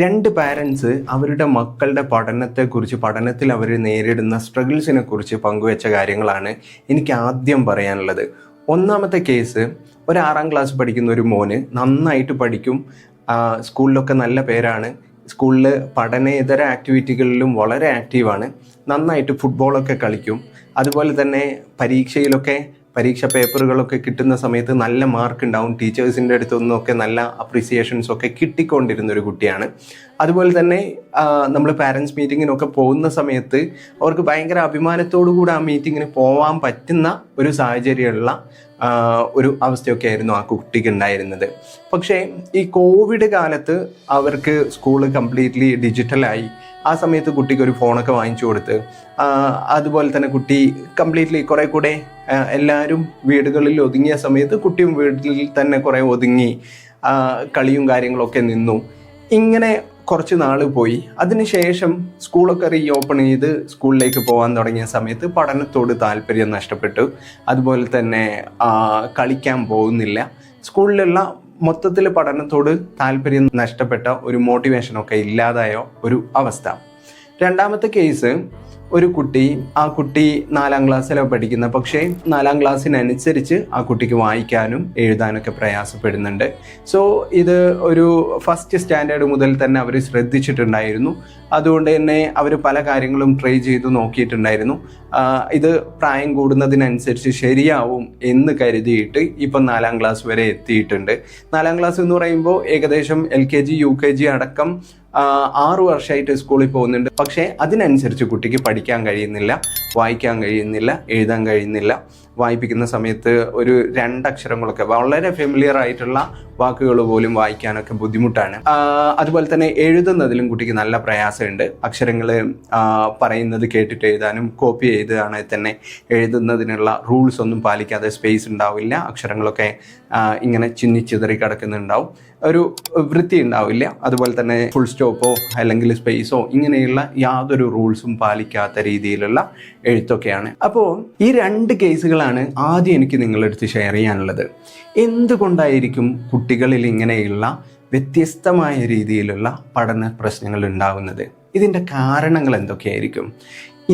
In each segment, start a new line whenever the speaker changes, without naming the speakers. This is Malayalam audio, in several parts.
രണ്ട് പാരൻസ് അവരുടെ മക്കളുടെ പഠനത്തെക്കുറിച്ച് പഠനത്തിൽ അവർ നേരിടുന്ന സ്ട്രഗിൾസിനെ കുറിച്ച് പങ്കുവെച്ച കാര്യങ്ങളാണ് എനിക്ക് ആദ്യം പറയാനുള്ളത്. ഒന്നാമത്തെ കേസ് ഒരു ആറാം ക്ലാസ് പഠിക്കുന്ന ഒരു മോന് നന്നായിട്ട് പഠിക്കും. സ്കൂളിലൊക്കെ നല്ല പേരാണ്. സ്കൂളിൽ പഠനേതര ആക്ടിവിറ്റികളിലും വളരെ ആക്റ്റീവാണ് നന്നായിട്ട് ഫുട്ബോളൊക്കെ കളിക്കും. അതുപോലെ തന്നെ പരീക്ഷയിലൊക്കെ പരീക്ഷ പേപ്പറുകളൊക്കെ കിട്ടുന്ന സമയത്ത് നല്ല മാർക്ക് ഉണ്ടാവും. ടീച്ചേഴ്സിന്റെ അടുത്തു നിന്നൊക്കെ നല്ല അപ്രീസിയേഷൻസ് ഒക്കെ കിട്ടിക്കൊണ്ടിരുന്ന ഒരു കുട്ടിയാണ്. അതുപോലെ തന്നെ നമ്മൾ പാരൻസ് മീറ്റിങ്ങിനൊക്കെ പോകുന്ന സമയത്ത് അവർക്ക് ഭയങ്കര അഭിമാനത്തോടു കൂടി ആ മീറ്റിങ്ങിന് പോകാൻ പറ്റുന്ന ഒരു സാഹചര്യമുള്ള ഒരു അവസ്ഥയൊക്കെ ആയിരുന്നു ആ കുട്ടിക്ക് ഉണ്ടായിരുന്നത്. പക്ഷേ ഈ കോവിഡ് കാലത്ത് അവർക്ക് സ്കൂൾ കംപ്ലീറ്റ്ലി ഡിജിറ്റലായി ആ സമയത്ത് കുട്ടിക്ക് ഒരു ഫോണൊക്കെ വാങ്ങിച്ചു കൊടുത്ത് അതുപോലെ തന്നെ കുട്ടി കംപ്ലീറ്റ്ലി കുറെ കൂടെ എല്ലാവരും വീടുകളിൽ ഒതുങ്ങിയ സമയത്ത് കുട്ടിയും വീട്ടിൽ തന്നെ കുറെ ഒതുങ്ങി കളിയും കാര്യങ്ങളൊക്കെ നിന്നു. ഇങ്ങനെ കുറച്ച് നാൾ പോയി. അതിനുശേഷം സ്കൂളൊക്കെ റീ ഓപ്പൺ ചെയ്ത് സ്കൂളിലേക്ക് പോകാൻ തുടങ്ങിയ സമയത്ത് പഠനത്തോട് താല്പര്യം നഷ്ടപ്പെട്ടു. അതുപോലെ തന്നെ കളിക്കാൻ പോകുന്നില്ല. സ്കൂളിലുള്ള മൊത്തത്തിൽ പഠനത്തോട് താല്പര്യം നഷ്ടപ്പെട്ട ഒരു മോട്ടിവേഷനൊക്കെ ഇല്ലാതായ ഒരു അവസ്ഥ. രണ്ടാമത്തെ കേസ് ഒരു കുട്ടി ആ കുട്ടി നാലാം ക്ലാസ്സിലാണ് പഠിക്കുന്നത്. പക്ഷേ നാലാം ക്ലാസ്സിനനുസരിച്ച് ആ കുട്ടിക്ക് വായിക്കാനും എഴുതാനൊക്കെ പ്രയാസപ്പെടുന്നുണ്ട്. സോ ഇത് ഒരു ഫസ്റ്റ് സ്റ്റാൻഡേർഡ് മുതൽ തന്നെ അവർ ശ്രദ്ധിച്ചിട്ടുണ്ടായിരുന്നു. അതുകൊണ്ട് തന്നെ അവർ പല കാര്യങ്ങളും ട്രൈ ചെയ്ത് നോക്കിയിട്ടുണ്ടായിരുന്നു. ഇത് പ്രായം കൂടുന്നതിനനുസരിച്ച് ശരിയാവും എന്ന് കരുതിയിട്ട് ഇപ്പം നാലാം ക്ലാസ് വരെ എത്തിയിട്ടുണ്ട്. നാലാം ക്ലാസ് എന്ന് പറയുമ്പോൾ ഏകദേശം L K G U K G അടക്കം ആറു വർഷമായിട്ട് സ്കൂളിൽ പോകുന്നുണ്ട്. പക്ഷേ അതിനനുസരിച്ച് കുട്ടിക്ക് പഠിക്കാൻ കഴിയുന്നില്ല. വായിക്കാൻ കഴിയുന്നില്ല എഴുതാൻ കഴിയുന്നില്ല. വായിപ്പിക്കുന്ന സമയത്ത് ഒരു രണ്ടക്ഷരങ്ങളൊക്കെ വളരെ ഫെമിലിയർ ആയിട്ടുള്ള വാക്കുകൾ പോലും വായിക്കാനൊക്കെ ബുദ്ധിമുട്ടാണ്. അതുപോലെ തന്നെ എഴുതുന്നതിലും കുട്ടിക്ക് നല്ല പ്രയാസമുണ്ട്. അക്ഷരങ്ങൾ പറയുന്നത് കേട്ടിട്ട് എഴുതാനും കോപ്പി ചെയ്താണെങ്കിൽ തന്നെ എഴുതുന്നതിനുള്ള റൂൾസ് ഒന്നും പാലിക്കാതെ സ്പേസ് ഉണ്ടാവില്ല. അക്ഷരങ്ങളൊക്കെ ഇങ്ങനെ ചിന്നി ചിതറി കിടക്കുന്നുണ്ടാവും. ഒരു വൃത്തി ഉണ്ടാവില്ല. അതുപോലെ തന്നെ ഫുൾ സ്റ്റോപ്പോ അല്ലെങ്കിൽ സ്പേസോ ഇങ്ങനെയുള്ള യാതൊരു റൂൾസും പാലിക്കാത്ത രീതിയിലുള്ള എഴുത്തൊക്കെയാണ്. അപ്പോൾ ഈ രണ്ട് കേസുകളാണ് ആദ്യം എനിക്ക് നിങ്ങളെടുത്ത് ഷെയർ ചെയ്യാനുള്ളത്. എന്തുകൊണ്ടായിരിക്കും കുട്ടികളിൽ ഇങ്ങനെയുള്ള വ്യത്യസ്തമായ രീതിയിലുള്ള പഠന പ്രശ്നങ്ങൾ ഉണ്ടാകുന്നത് ഇതിന്റെ കാരണങ്ങൾ എന്തൊക്കെയായിരിക്കും?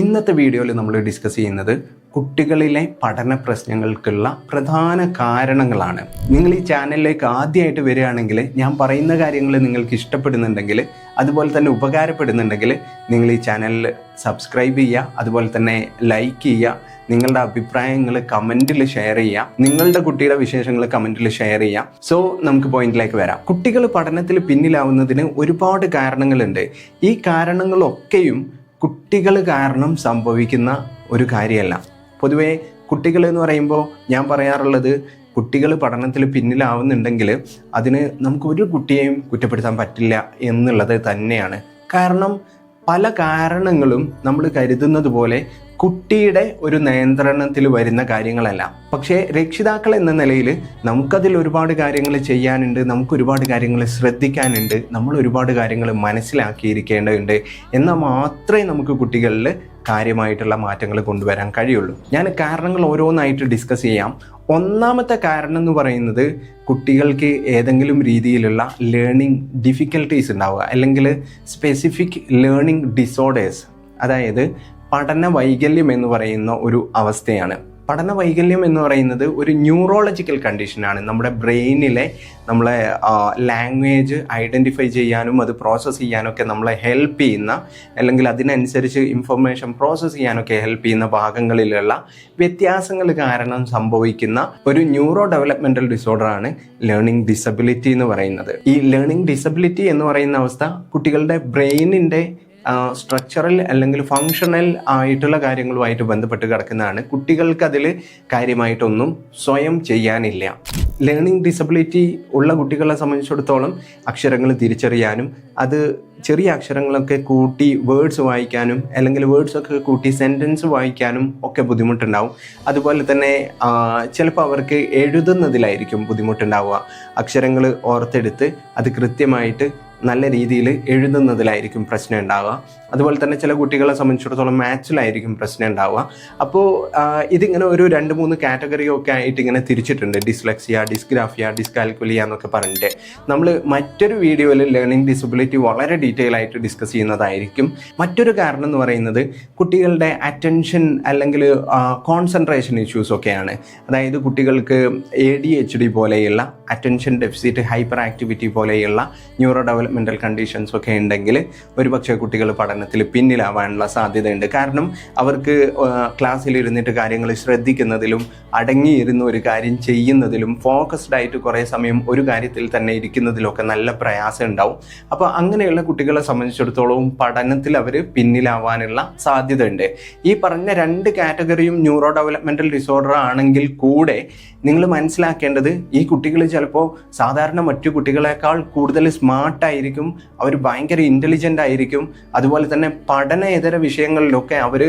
ഇന്നത്തെ വീഡിയോയിൽ നമ്മൾ ഡിസ്കസ് ചെയ്യുന്നത് കുട്ടികളിലെ പഠന പ്രശ്നങ്ങൾക്കുള്ള പ്രധാന കാരണങ്ങളാണ്. നിങ്ങൾ ഈ ചാനലിലേക്ക് ആദ്യമായിട്ട് വരികയാണെങ്കിൽ ഞാൻ പറയുന്ന കാര്യങ്ങൾ നിങ്ങൾക്ക് ഇഷ്ടപ്പെടുന്നുണ്ടെങ്കിൽ അതുപോലെ തന്നെ ഉപകാരപ്പെടുന്നുണ്ടെങ്കിൽ നിങ്ങൾ ഈ ചാനലിൽ സബ്സ്ക്രൈബ് ചെയ്യുക അതുപോലെ തന്നെ ലൈക്ക് ചെയ്യുക നിങ്ങളുടെ അഭിപ്രായങ്ങൾ കമന്റിൽ ഷെയർ ചെയ്യാം. നിങ്ങളുടെ കുട്ടിയുടെ വിശേഷങ്ങൾ കമന്റിൽ ഷെയർ ചെയ്യാം. സോ നമുക്ക് പോയിന്റിലേക്ക് വരാം. കുട്ടികൾ പഠനത്തിൽ പിന്നിലാവുന്നതിന് ഒരുപാട് കാരണങ്ങളുണ്ട്. ഈ കാരണങ്ങളൊക്കെയും കുട്ടികൾ കാരണം സംഭവിക്കുന്ന ഒരു കാര്യമല്ല. പൊതുവേ കുട്ടികൾ എന്ന് പറയുമ്പോൾ ഞാൻ പറയാറുള്ളത് കുട്ടികൾ പഠനത്തിൽ പിന്നിലാവുന്നുണ്ടെങ്കിൽ അതിന് നമുക്ക് ഒരു കുട്ടിയെയും കുറ്റപ്പെടുത്താൻ പറ്റില്ല എന്നുള്ളത് തന്നെയാണ്. കാരണം പല കാരണങ്ങളും നമ്മൾ കരുതുന്നത് പോലെ കുട്ടിയുടെ ഒരു നിയന്ത്രണത്തിൽ വരുന്ന കാര്യങ്ങളല്ല. പക്ഷേ രക്ഷിതാക്കൾ എന്ന നിലയിൽ നമുക്കതിൽ ഒരുപാട് കാര്യങ്ങൾ ചെയ്യാനുണ്ട് നമുക്ക് ഒരുപാട് കാര്യങ്ങൾ ശ്രദ്ധിക്കാനുണ്ട് നമ്മൾ ഒരുപാട് കാര്യങ്ങൾ മനസ്സിലാക്കിയിരിക്കേണ്ടതുണ്ട് എന്നാൽ മാത്രമേ നമുക്ക് കുട്ടികളിൽ കാര്യമായിട്ടുള്ള മാറ്റങ്ങൾ കൊണ്ടുവരാൻ കഴിയുള്ളൂ. ഞാൻ കാരണങ്ങൾ ഓരോന്നായിട്ട് ഡിസ്കസ് ചെയ്യാം. ഒന്നാമത്തെ കാരണം എന്ന് പറയുന്നത് കുട്ടികൾക്ക് ഏതെങ്കിലും രീതിയിലുള്ള ലേണിംഗ് ഡിഫിക്കൽട്ടീസ് ഉണ്ടാവുക. അല്ലെങ്കിൽ സ്പെസിഫിക് ലേണിംഗ് ഡിസോർഡേഴ്സ് അതായത് പഠന വൈകല്യം എന്ന് പറയുന്ന ഒരു അവസ്ഥയാണ്. പഠന വൈകല്യം എന്ന് പറയുന്നത് ഒരു ന്യൂറോളജിക്കൽ കണ്ടീഷനാണ് നമ്മുടെ ബ്രെയിനിലെ നമ്മളെ ലാംഗ്വേജ് ഐഡന്റിഫൈ ചെയ്യാനും അത് പ്രോസസ്സ് ചെയ്യാനൊക്കെ നമ്മളെ ഹെൽപ്പ് ചെയ്യുന്ന അല്ലെങ്കിൽ അതിനനുസരിച്ച് ഇൻഫർമേഷൻ പ്രോസസ്സ് ചെയ്യാനൊക്കെ ഹെൽപ്പ് ചെയ്യുന്ന ഭാഗങ്ങളിലുള്ള വ്യത്യാസങ്ങൾ കാരണം സംഭവിക്കുന്ന ഒരു ന്യൂറോ ഡെവലപ്മെന്റൽ ഡിസോർഡറാണ് ലേണിംഗ് ഡിസബിലിറ്റി എന്ന് പറയുന്നത്. ഈ ലേണിംഗ് ഡിസബിലിറ്റി എന്ന് പറയുന്ന അവസ്ഥ കുട്ടികളുടെ ബ്രെയിനിന്റെ സ്ട്രക്ചറൽ അല്ലെങ്കിൽ ഫങ്ഷണൽ ആയിട്ടുള്ള കാര്യങ്ങളുമായിട്ട് ബന്ധപ്പെട്ട് കിടക്കുന്നതാണ്. കുട്ടികൾക്ക് അതിൽ കാര്യമായിട്ടൊന്നും സ്വയം ചെയ്യാനില്ല. ലേണിംഗ് ഡിസബിലിറ്റി ഉള്ള കുട്ടികളെ സംബന്ധിച്ചിടത്തോളം അക്ഷരങ്ങൾ തിരിച്ചറിയാനും അത് ചെറിയ അക്ഷരങ്ങളൊക്കെ കൂട്ടി വേർഡ്സ് വായിക്കാനും അല്ലെങ്കിൽ വേർഡ്സ് ഒക്കെ കൂട്ടി സെന്റൻസ് വായിക്കാനും ഒക്കെ ബുദ്ധിമുട്ടുണ്ടാവും. അതുപോലെ തന്നെ ചിലപ്പോൾ അവർക്ക് എഴുതുന്നതിലായിരിക്കും ബുദ്ധിമുട്ടുണ്ടാവുക. അക്ഷരങ്ങൾ ഓർത്തെടുത്ത് അത് കൃത്യമായിട്ട് നല്ല രീതിയിൽ എഴുതുന്നതിലായിരിക്കും പ്രശ്നം ഉണ്ടാവുക. അതുപോലെ തന്നെ ചില കുട്ടികളെ സംബന്ധിച്ചിടത്തോളം മാത്സിലായിരിക്കും പ്രശ്നം ഉണ്ടാവുക. അപ്പോൾ ഇതിങ്ങനെ ഒരു രണ്ട് മൂന്ന് കാറ്റഗറി ഒക്കെ ആയിട്ട് ഇങ്ങനെ തിരിച്ചിട്ടുണ്ട്. ഡിസ്ലെക്സിയ ഡിസ്ഗ്രാഫിയ ഡിസ്കാൽക്കുലിയ എന്നൊക്കെ പറഞ്ഞിട്ട്. നമ്മൾ മറ്റൊരു വീഡിയോയിൽ ലേണിംഗ് ഡിസബിലിറ്റി വളരെ ഡീറ്റെയിൽ ആയിട്ട് ഡിസ്കസ് ചെയ്യുന്നതായിരിക്കും. മറ്റൊരു കാരണം എന്ന് പറയുന്നത് കുട്ടികളുടെ അറ്റൻഷൻ അല്ലെങ്കിൽ കോൺസെൻട്രേഷൻ ഇഷ്യൂസ് ഒക്കെയാണ്. അതായത് കുട്ടികൾക്ക് എ ഡി എച്ച് ഡി പോലെയുള്ള അറ്റൻഷൻ ഡെഫിസിറ്റ് ഹൈപ്പർ ആക്ടിവിറ്റി പോലെയുള്ള ന്യൂറോ ഡെവലപ്മെന്റൽ കണ്ടീഷൻസ് ഒക്കെ ഉണ്ടെങ്കിൽ ഒരുപക്ഷെ കുട്ടികൾ പഠനത്തിൽ പിന്നിലാവാനുള്ള സാധ്യതയുണ്ട്. കാരണം അവർക്ക് ക്ലാസ്സിൽ ഇരുന്നിട്ട് കാര്യങ്ങൾ ശ്രദ്ധിക്കുന്നതിലും അടങ്ങിയിരുന്ന ഒരു കാര്യം ചെയ്യുന്നതിലും ഫോക്കസ്ഡ് ആയിട്ട് കുറേ സമയം ഒരു കാര്യത്തിൽ തന്നെ ഇരിക്കുന്നതിലൊക്കെ നല്ല പ്രയാസം ഉണ്ടാവും. അപ്പോൾ അങ്ങനെയുള്ള കുട്ടികളെ സംബന്ധിച്ചിടത്തോളം പഠനത്തിൽ അവർ പിന്നിലാവാനുള്ള സാധ്യതയുണ്ട്. ഈ പറഞ്ഞ രണ്ട് കാറ്റഗറിയും ന്യൂറോ ഡെവലപ്മെന്റൽ ഡിസോർഡർ ആണെങ്കിൽ കൂടെ നിങ്ങൾ മനസ്സിലാക്കേണ്ടത് ഈ കുട്ടികൾ ചിലപ്പോൾ സാധാരണ മറ്റു കുട്ടികളെക്കാൾ കൂടുതൽ സ്മാർട്ടായിരിക്കും അവർ ഭയങ്കര ഇന്റലിജന്റ് ആയിരിക്കും അതുപോലെ തന്നെ പഠന പഠനേതര വിഷയങ്ങളിലൊക്കെ അവർ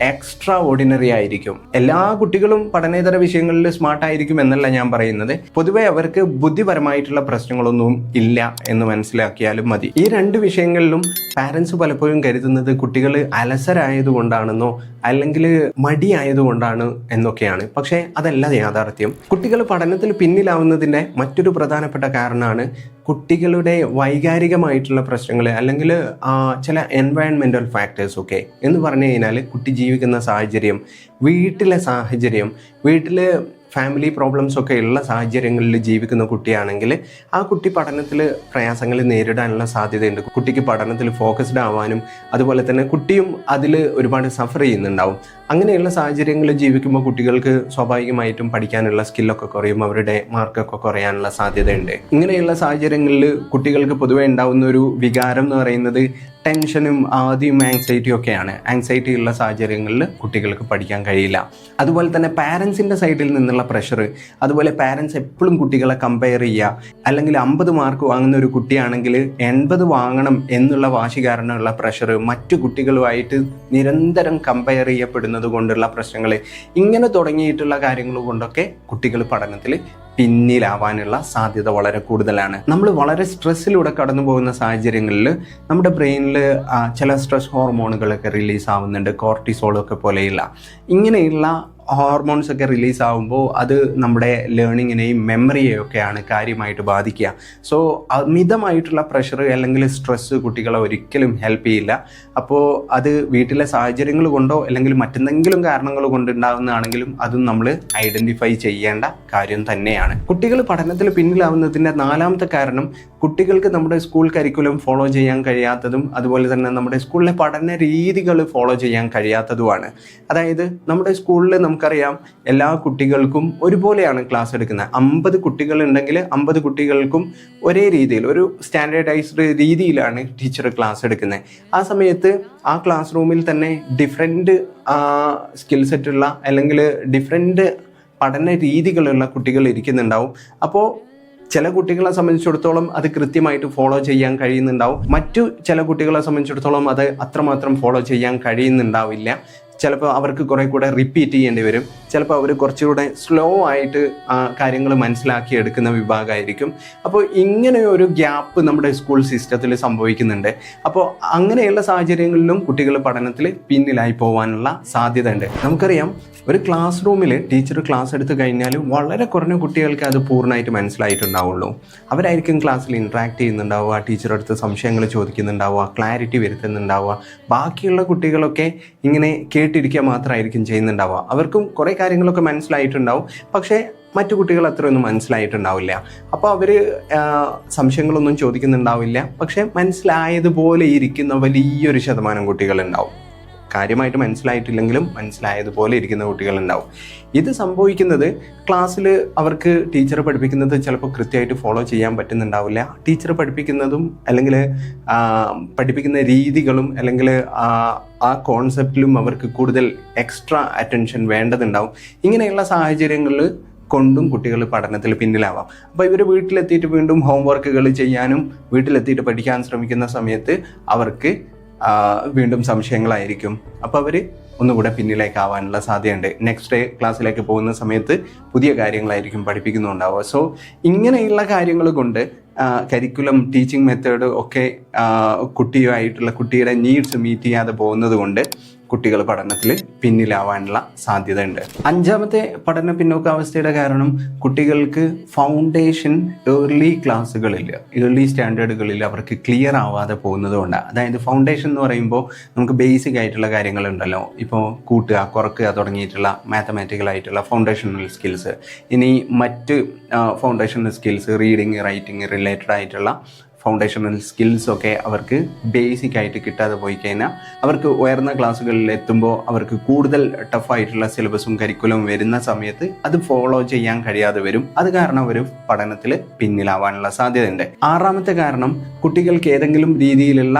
എക്സ്ട്രാ ഓർഡിനറി ആയിരിക്കും. എല്ലാ കുട്ടികളും പഠനേതര വിഷയങ്ങളിൽ സ്മാർട്ട് ആയിരിക്കും എന്നല്ല ഞാൻ പറയുന്നത്. പൊതുവെ അവർക്ക് ബുദ്ധിപരമായിട്ടുള്ള പ്രശ്നങ്ങളൊന്നും ഇല്ല എന്ന് മനസ്സിലാക്കിയാലും മതി. ഈ രണ്ട് വിഷയങ്ങളിലും പാരൻസ് പലപ്പോഴും കരുതുന്നത് കുട്ടികൾ അലസരായതുകൊണ്ടാണെന്നോ അല്ലെങ്കിൽ മടിയായതുകൊണ്ടാണ് എന്നൊക്കെയാണ്. പക്ഷേ അതല്ല യാഥാർത്ഥ്യം. കുട്ടികൾ പഠനത്തിൽ പിന്നിലാവുന്നതിന്റെ മറ്റൊരു പ്രധാനപ്പെട്ട കാരണമാണ് കുട്ടികളുടെ വൈകാരികമായിട്ടുള്ള പ്രശ്നങ്ങൾ അല്ലെങ്കിൽ ചില എൻവയൺമെന്റൽ ഫാക്ടേഴ്സ് ഒക്കെ. എന്ന് പറഞ്ഞു കഴിഞ്ഞാൽ കുട്ടി ജീവിക്കുന്ന സാഹചര്യം വീട്ടിലെ സാഹചര്യം വീട്ടിൽ ഫാമിലി പ്രോബ്ലംസ് ഒക്കെ ഉള്ള സാഹചര്യങ്ങളിൽ ജീവിക്കുന്ന കുട്ടിയാണെങ്കിൽ ആ കുട്ടി പഠനത്തിൽ പ്രയാസങ്ങൾ നേരിടാനുള്ള സാധ്യതയുണ്ട്. കുട്ടിക്ക് പഠനത്തിൽ ഫോക്കസ്ഡ് ആവാനും അതുപോലെ തന്നെ കുട്ടിയും അതിൽ ഒരുപാട് സഫർ ചെയ്യുന്നുണ്ടാവും. അങ്ങനെയുള്ള സാഹചര്യങ്ങളിൽ ജീവിക്കുമ്പോൾ കുട്ടികൾക്ക് സ്വാഭാവികമായിട്ടും പഠിക്കാനുള്ള സ്കില്ലൊക്കെ കുറയും അവരുടെ മാർക്കൊക്കെ കുറയാനുള്ള സാധ്യതയുണ്ട്. ഇങ്ങനെയുള്ള സാഹചര്യങ്ങളിൽ കുട്ടികൾക്ക് പൊതുവെ ഉണ്ടാവുന്ന ഒരു വികാരം എന്ന് പറയുന്നത് ടെൻഷനും ആദ്യം ആങ്സൈറ്റിയും ഒക്കെയാണ്. ആങ്സൈറ്റി ഉള്ള സാഹചര്യങ്ങളിൽ കുട്ടികൾക്ക് പഠിക്കാൻ കഴിയില്ല. അതുപോലെ തന്നെ പാരൻസിന്റെ സൈഡിൽ നിന്നുള്ള പ്രഷർ അതുപോലെ പാരൻസ് എപ്പോഴും കുട്ടികളെ കമ്പയർ ചെയ്യുക. അല്ലെങ്കിൽ അമ്പത് മാർക്ക് വാങ്ങുന്ന ഒരു കുട്ടിയാണെങ്കിൽ എൺപത് വാങ്ങണം എന്നുള്ള വാശി കാരണമുള്ള പ്രഷർ മറ്റു കുട്ടികളുമായിട്ട് നിരന്തരം കമ്പയർ ചെയ്യപ്പെടുന്നത് കൊണ്ടുള്ള പ്രശ്നങ്ങൾ. ഇങ്ങനെ തുടങ്ങിയിട്ടുള്ള കാര്യങ്ങൾ കൊണ്ടൊക്കെ കുട്ടികൾ പഠനത്തിൽ പിന്നിലാവാനുള്ള സാധ്യത വളരെ കൂടുതലാണ്. നമ്മൾ വളരെ സ്ട്രെസ്സിലൂടെ കടന്നു പോകുന്ന സാഹചര്യങ്ങളിൽ നമ്മുടെ ബ്രെയിനിൽ ചില സ്ട്രെസ് ഹോർമോണുകളൊക്കെ റിലീസ് ആവുന്നുണ്ട് കോർട്ടിസോളൊക്കെ പോലെയുള്ള. ഇങ്ങനെയുള്ള ഹോർമോൺസ് ഒക്കെ റിലീസ് ആകുമ്പോൾ അത് നമ്മുടെ ലേണിങ്ങിനെയും മെമ്മറിയെയും ഒക്കെയാണ് കാര്യമായിട്ട് ബാധിക്കുക. സോ അമിതമായിട്ടുള്ള പ്രഷർ അല്ലെങ്കിൽ സ്ട്രെസ്സ് കുട്ടികളെ ഒരിക്കലും ഹെൽപ്പ് ചെയ്യില്ല. അപ്പോൾ അത് വീട്ടിലെ സാഹചര്യങ്ങൾ കൊണ്ടോ അല്ലെങ്കിൽ മറ്റെന്തെങ്കിലും കാരണങ്ങൾ കൊണ്ടുണ്ടാകുന്നതാണെങ്കിലും അതും നമ്മൾ ഐഡന്റിഫൈ ചെയ്യേണ്ട കാര്യം തന്നെയാണ്. കുട്ടികൾ പഠനത്തിൽ പിന്നിലാവുന്നതിന്റെ നാലാമത്തെ കാരണം കുട്ടികൾക്ക് നമ്മുടെ സ്കൂൾ കരിക്കുലം ഫോളോ ചെയ്യാൻ കഴിയാത്തതും അതുപോലെ തന്നെ നമ്മുടെ സ്കൂളിലെ പഠന രീതികൾ ഫോളോ ചെയ്യാൻ കഴിയാത്തതുമാണ്. അതായത് നമ്മുടെ സ്കൂളിൽ നമുക്കറിയാം എല്ലാ കുട്ടികൾക്കും ഒരുപോലെയാണ് ക്ലാസ് എടുക്കുന്നത്. അമ്പത് കുട്ടികൾ ഉണ്ടെങ്കിൽ അമ്പത് കുട്ടികൾക്കും ഒരേ രീതിയിൽ ഒരു സ്റ്റാൻഡേർഡൈസ്ഡ് രീതിയിലാണ് ടീച്ചർ ക്ലാസ് എടുക്കുന്നത്. ആ സമയത്ത് ആ ക്ലാസ് റൂമിൽ തന്നെ ഡിഫറെന്റ് സ്കിൽ സെറ്റുള്ള അല്ലെങ്കിൽ ഡിഫറെന്റ് പഠന രീതികളുള്ള കുട്ടികൾ ഇരിക്കുന്നുണ്ടാവും. അപ്പോൾ ചില കുട്ടികളെ സംബന്ധിച്ചിടത്തോളം അത് കൃത്യമായിട്ട് ഫോളോ ചെയ്യാൻ കഴിയുന്നുണ്ടാവും. മറ്റു ചില കുട്ടികളെ സംബന്ധിച്ചിടത്തോളം അത് അത്രമാത്രം ഫോളോ ചെയ്യാൻ കഴിയുന്നുണ്ടാവില്ല. ചിലപ്പോൾ അവർക്ക് കുറെ കൂടെ റിപ്പീറ്റ് ചെയ്യേണ്ടി വരും. ചിലപ്പോൾ അവർ കുറച്ചുകൂടെ സ്ലോ ആയിട്ട് കാര്യങ്ങൾ മനസ്സിലാക്കി എടുക്കുന്ന വിഭാഗമായിരിക്കും. അപ്പോൾ ഇങ്ങനെ ഒരു ഗ്യാപ്പ് നമ്മുടെ സ്കൂൾ സിസ്റ്റത്തിൽ സംഭവിക്കുന്നുണ്ട്. അപ്പോൾ അങ്ങനെയുള്ള സാഹചര്യങ്ങളിലും കുട്ടികൾ പഠനത്തിൽ പിന്നിലായി പോകാനുള്ള സാധ്യത ഉണ്ട് നമുക്കറിയാം ഒരു ക്ലാസ് റൂമിൽ ടീച്ചർ ക്ലാസ് എടുത്ത് കഴിഞ്ഞാൽ വളരെ കുറഞ്ഞ കുട്ടികൾക്ക് അത് പൂർണമായിട്ട് മനസ്സിലായിട്ടുണ്ടാവുള്ളൂ. അവരായിരിക്കും ക്ലാസ്സിൽ ഇൻട്രാക്ട് ചെയ്യുന്നുണ്ടാവുക ടീച്ചറടുത്ത് സംശയങ്ങൾ ചോദിക്കുന്നുണ്ടാവുക ക്ലാരിറ്റി വരുത്തുന്നുണ്ടാവുക. ബാക്കിയുള്ള കുട്ടികളൊക്കെ ഇങ്ങനെ കേട്ടിരിക്കുക മാത്രമായിരിക്കും ചെയ്യുന്നുണ്ടാവുക. അവർക്കും കുറേ കാര്യങ്ങളൊക്കെ മനസ്സിലായിട്ടുണ്ടാവും. പക്ഷേ മറ്റു കുട്ടികൾ അത്രയൊന്നും മനസ്സിലായിട്ടുണ്ടാവില്ല. അപ്പോൾ അവർ സംശയങ്ങളൊന്നും ചോദിക്കുന്നുണ്ടാവില്ല. പക്ഷേ മനസ്സിലായതുപോലെ ഇരിക്കുന്ന വലിയൊരു ശതമാനം കുട്ടികളുണ്ടാവും. കാര്യമായിട്ട് മനസ്സിലായിട്ടില്ലെങ്കിലും മനസ്സിലായതുപോലെ ഇരിക്കുന്ന കുട്ടികളുണ്ടാവും. ഇത് സംഭവിക്കുന്നത് ക്ലാസ്സിൽ അവർക്ക് ടീച്ചർ പഠിപ്പിക്കുന്നത് ചിലപ്പോൾ കൃത്യമായിട്ട് ഫോളോ ചെയ്യാൻ പറ്റുന്നുണ്ടാവില്ല. ടീച്ചർ പഠിപ്പിക്കുന്നതും അല്ലെങ്കിൽ പഠിപ്പിക്കുന്ന രീതികളും അല്ലെങ്കിൽ ആ കോൺസെപ്റ്റിലും അവർക്ക് കൂടുതൽ എക്സ്ട്രാ അറ്റൻഷൻ വേണ്ടതുണ്ടാവും. ഇങ്ങനെയുള്ള സാഹചര്യങ്ങളിൽ കൊണ്ടും കുട്ടികൾ പഠനത്തിൽ പിന്നിലാവാം. അപ്പോൾ ഇവർ വീട്ടിലെത്തിയിട്ട് വീണ്ടും ഹോംവർക്കുകൾ ചെയ്യാനും വീട്ടിലെത്തിയിട്ട് പഠിക്കാൻ ശ്രമിക്കുന്ന സമയത്ത് അവർക്ക് വീണ്ടും സംശയങ്ങളായിരിക്കും. അപ്പോൾ അവർ ഒന്നുകൂടെ പിന്നിലേക്ക് ആവാനുള്ള സാധ്യതയുണ്ട്. നെക്സ്റ്റ് ഡേ ക്ലാസ്സിലേക്ക് പോകുന്ന സമയത്ത് പുതിയ കാര്യങ്ങളായിരിക്കും പഠിപ്പിക്കുന്നുണ്ടാവുക. സോ ഇങ്ങനെയുള്ള കാര്യങ്ങൾ കൊണ്ട് കരിക്കുലം ടീച്ചിങ് മെത്തേഡ് ഒക്കെ കുട്ടിയുമായിട്ടുള്ള കുട്ടിയുടെ നീഡ്സ് മീറ്റ് ചെയ്യാതെ പോകുന്നത് കൊണ്ട് കുട്ടികൾ പഠനത്തിൽ പിന്നിലാവാനുള്ള സാധ്യതയുണ്ട്. അഞ്ചാമത്തെ പഠന പിന്നോക്കാവസ്ഥയുടെ കാരണം കുട്ടികൾക്ക് ഫൗണ്ടേഷൻ ഏർലി ക്ലാസ്സുകളിൽ ഏർലി സ്റ്റാൻഡേർഡുകളിൽ അവർക്ക് ക്ലിയർ ആവാതെ പോകുന്നത് കൊണ്ടാണ് അതായത് ഫൗണ്ടേഷൻ എന്ന് പറയുമ്പോൾ നമുക്ക് ബേസിക് ആയിട്ടുള്ള കാര്യങ്ങളുണ്ടല്ലോ. ഇപ്പോൾ കൂട്ടുക കുറക്കുക തുടങ്ങിയിട്ടുള്ള മാത്തമാറ്റിക്കൽ ആയിട്ടുള്ള ഫൗണ്ടേഷണൽ സ്കിൽസ് ഇനി മറ്റ് foundational skills reading writing related ആയിട്ടുള്ള ഫൗണ്ടേഷണൽ സ്കിൽസ് ഒക്കെ അവർക്ക് ബേസിക് ആയിട്ട് കിട്ടാതെ പോയി കഴിഞ്ഞാൽ അവർക്ക് ഉയർന്ന ക്ലാസ്സുകളിൽ എത്തുമ്പോൾ അവർക്ക് കൂടുതൽ ടഫായിട്ടുള്ള സിലബസും കരിക്കുലവും വരുന്ന സമയത്ത് അത് ഫോളോ ചെയ്യാൻ കഴിയാതെ വരും. അത് കാരണം അവർ പഠനത്തിൽ പിന്നിലാവാനുള്ള സാധ്യതയുണ്ട്. ആറാമത്തെ കാരണം കുട്ടികൾക്ക് ഏതെങ്കിലും രീതിയിലുള്ള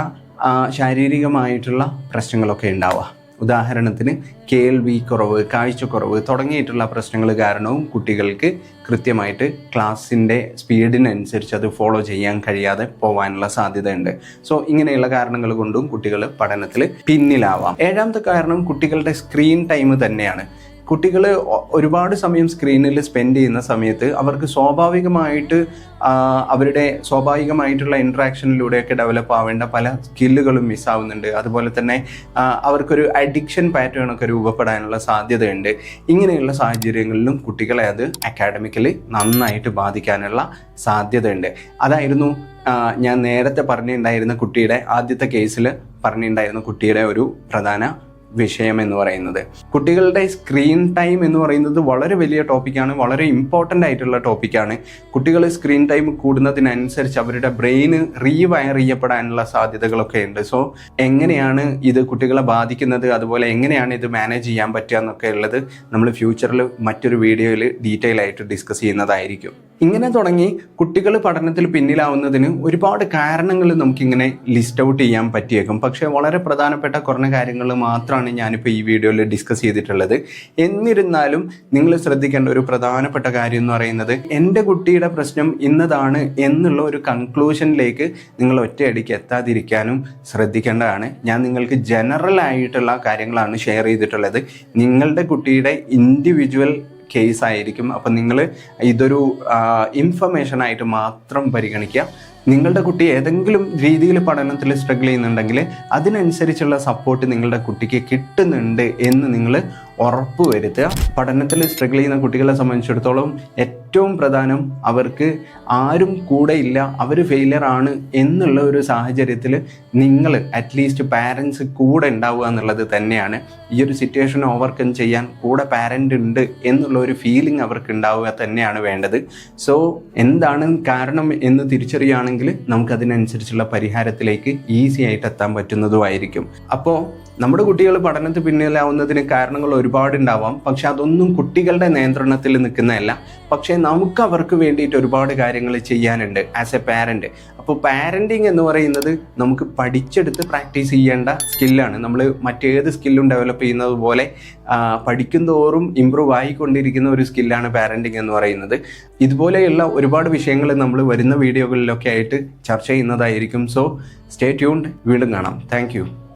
ശാരീരികമായിട്ടുള്ള പ്രശ്നങ്ങളൊക്കെ ഉണ്ടാവുക. ഉദാഹരണത്തിന് കേൾവി കുറവ് കാഴ്ചക്കുറവ് തുടങ്ങിയിട്ടുള്ള പ്രശ്നങ്ങൾ കാരണവും കുട്ടികൾക്ക് കൃത്യമായിട്ട് ക്ലാസ്സിന്റെ സ്പീഡിനനുസരിച്ച് അത് ഫോളോ ചെയ്യാൻ കഴിയാതെ പോകാനുള്ള സാധ്യതയുണ്ട്. സോ ഇങ്ങനെയുള്ള കാരണങ്ങൾ കൊണ്ടും കുട്ടികൾ പഠനത്തിൽ പിന്നിലാവാം. ഏഴാമത്തെ കാരണം കുട്ടികളുടെ സ്ക്രീൻ ടൈം തന്നെയാണ്. കുട്ടികൾ ഒരുപാട് സമയം സ്ക്രീനിൽ സ്പെൻഡ് ചെയ്യുന്ന സമയത്ത് അവർക്ക് സ്വാഭാവികമായിട്ട് അവരുടെ സ്വാഭാവികമായിട്ടുള്ള ഇൻട്രാക്ഷനിലൂടെയൊക്കെ ഡെവലപ്പ് ആവേണ്ട പല സ്കില്ലുകളും മിസ്സാവുന്നുണ്ട് അതുപോലെ തന്നെ അവർക്കൊരു അഡിക്ഷൻ പാറ്റേൺ ഒക്കെ രൂപപ്പെടാനുള്ള സാധ്യതയുണ്ട്. ഇങ്ങനെയുള്ള സാഹചര്യങ്ങളിലും കുട്ടികളെ അത് അക്കാഡമിക്കലി നന്നായിട്ട് ബാധിക്കാനുള്ള സാധ്യതയുണ്ട്. അതായിരുന്നു ഞാൻ നേരത്തെ പറഞ്ഞിട്ടുണ്ടായിരുന്ന കുട്ടിയുടെ ആദ്യത്തെ കേസിൽ പറഞ്ഞിട്ടുണ്ടായിരുന്ന കുട്ടിയുടെ ഒരു പ്രധാന വിഷയം എന്ന് പറയുന്നത്. കുട്ടികളുടെ സ്ക്രീൻ ടൈം എന്ന് പറയുന്നത് വളരെ വലിയ ടോപ്പിക്കാണ് വളരെ ഇമ്പോർട്ടന്റ് ആയിട്ടുള്ള ടോപ്പിക്കാണ് കുട്ടികൾ സ്ക്രീൻ ടൈം കൂടുന്നതിനനുസരിച്ച് അവരുടെ ബ്രെയിന് റീവയർ ചെയ്യപ്പെടാനുള്ള സാധ്യതകളൊക്കെ ഉണ്ട്. സോ എങ്ങനെയാണ് ഇത് കുട്ടികളെ ബാധിക്കുന്നത്? അതുപോലെ എങ്ങനെയാണ് ഇത് മാനേജ് ചെയ്യാൻ പറ്റുക എന്നൊക്കെ ഉള്ളത് നമ്മൾ ഫ്യൂച്ചറിൽ മറ്റൊരു വീഡിയോയിൽ ഡീറ്റെയിൽ ആയിട്ട് ഡിസ്കസ് ചെയ്യുന്നതായിരിക്കും. ഇങ്ങനെ തുടങ്ങി കുട്ടികൾ പഠനത്തിൽ പിന്നിലാവുന്നതിന് ഒരുപാട് കാരണങ്ങൾ നമുക്കിങ്ങനെ ലിസ്റ്റ് ഔട്ട് ചെയ്യാൻ പറ്റിയേക്കും. പക്ഷേ വളരെ പ്രധാനപ്പെട്ട കുറഞ്ഞ കാര്യങ്ങൾ മാത്രമാണ് ഞാനിപ്പോൾ ഈ വീഡിയോയിൽ ഡിസ്കസ് ചെയ്തിട്ടുള്ളത്. എന്നിരുന്നാലും നിങ്ങൾ ശ്രദ്ധിക്കേണ്ട ഒരു പ്രധാനപ്പെട്ട കാര്യം എന്ന് പറയുന്നത് എന്റെ കുട്ടിയുടെ പ്രശ്നം ഇന്നതാണ് എന്നുള്ള ഒരു കൺക്ലൂഷനിലേക്ക് നിങ്ങൾ ഒറ്റയടിക്ക് എത്താതിരിക്കാനും ശ്രദ്ധിക്കേണ്ടതാണ്. ഞാൻ നിങ്ങൾക്ക് ജനറൽ ആയിട്ടുള്ള കാര്യങ്ങളാണ് ഷെയർ ചെയ്തിട്ടുള്ളത്. നിങ്ങളുടെ കുട്ടിയുടെ ഇൻഡിവിജ്വൽ കേസ് ആയിരിക്കും. അപ്പം നിങ്ങൾ ഇതൊരു ഇൻഫർമേഷൻ ആയിട്ട് മാത്രം പരിഗണിക്കുക. നിങ്ങളുടെ കുട്ടി ഏതെങ്കിലും രീതിയിൽ പഠനത്തിൽ സ്ട്രഗിൾ ചെയ്യുന്നുണ്ടെങ്കിൽ അതിനനുസരിച്ചുള്ള സപ്പോർട്ട് നിങ്ങളുടെ കുട്ടിക്ക് കിട്ടുന്നുണ്ട് എന്ന് നിങ്ങൾ ഉറപ്പ് വരുത്തുക. പഠനത്തിൽ സ്ട്രഗിൾ ചെയ്യുന്ന കുട്ടികളെ സംബന്ധിച്ചിടത്തോളം ഏറ്റവും പ്രധാനം അവർക്ക് ആരും കൂടെ ഇല്ല അവർ ഫെയിലിയർ ആണ് എന്നുള്ള ഒരു സാഹചര്യത്തിൽ നിങ്ങൾ അറ്റ്ലീസ്റ്റ് പാരൻസ് കൂടെ ഉണ്ടാവുക എന്നുള്ളത് തന്നെയാണ്. ഈ ഒരു സിറ്റുവേഷൻ ഓവർകം ചെയ്യാൻ കൂടെ പാരന്റ് ഉണ്ട് എന്നുള്ള ഒരു ഫീലിംഗ് അവർക്ക് ഉണ്ടാവുക തന്നെയാണ് വേണ്ടത്. സോ എന്താണ് കാരണം എന്ന് തിരിച്ചറിയുകയാണെങ്കിൽ നമുക്കതിനനുസരിച്ചുള്ള പരിഹാരത്തിലേക്ക് ഈസി ആയിട്ട് എത്താൻ പറ്റുന്നതുമായിരിക്കും. അപ്പോൾ നമ്മുടെ കുട്ടികൾ പഠനത്തിൽ പിന്നിലാവുന്നതിന് കാരണങ്ങൾ ഒരുപാടുണ്ടാവാം. പക്ഷെ അതൊന്നും കുട്ടികളുടെ നിയന്ത്രണത്തിൽ നിൽക്കുന്നതല്ല. പക്ഷെ നമുക്ക് അവർക്ക് വേണ്ടിയിട്ട് ഒരുപാട് കാര്യങ്ങൾ ചെയ്യാനുണ്ട് ആസ് എ പാരന്റ് അപ്പോൾ പാരന്റിങ് എന്ന് പറയുന്നത് നമുക്ക് പഠിച്ചെടുത്ത് പ്രാക്ടീസ് ചെയ്യേണ്ട സ്കില്ലാണ് നമ്മൾ മറ്റേത് സ്കില്ലും ഡെവലപ്പ് ചെയ്യുന്നത് പോലെ പഠിക്കുന്തോറും ഇമ്പ്രൂവ് ആയിക്കൊണ്ടിരിക്കുന്ന ഒരു സ്കില്ലാണ് പാരന്റിങ് എന്ന് പറയുന്നത്. ഇതുപോലെയുള്ള ഒരുപാട് വിഷയങ്ങൾ നമ്മൾ വരുന്ന വീഡിയോകളിലൊക്കെ ആയിട്ട് ചർച്ച ചെയ്യുന്നതായിരിക്കും. സോ സ്റ്റേ ട്യൂൺഡ് വീണ്ടും കാണാം. താങ്ക്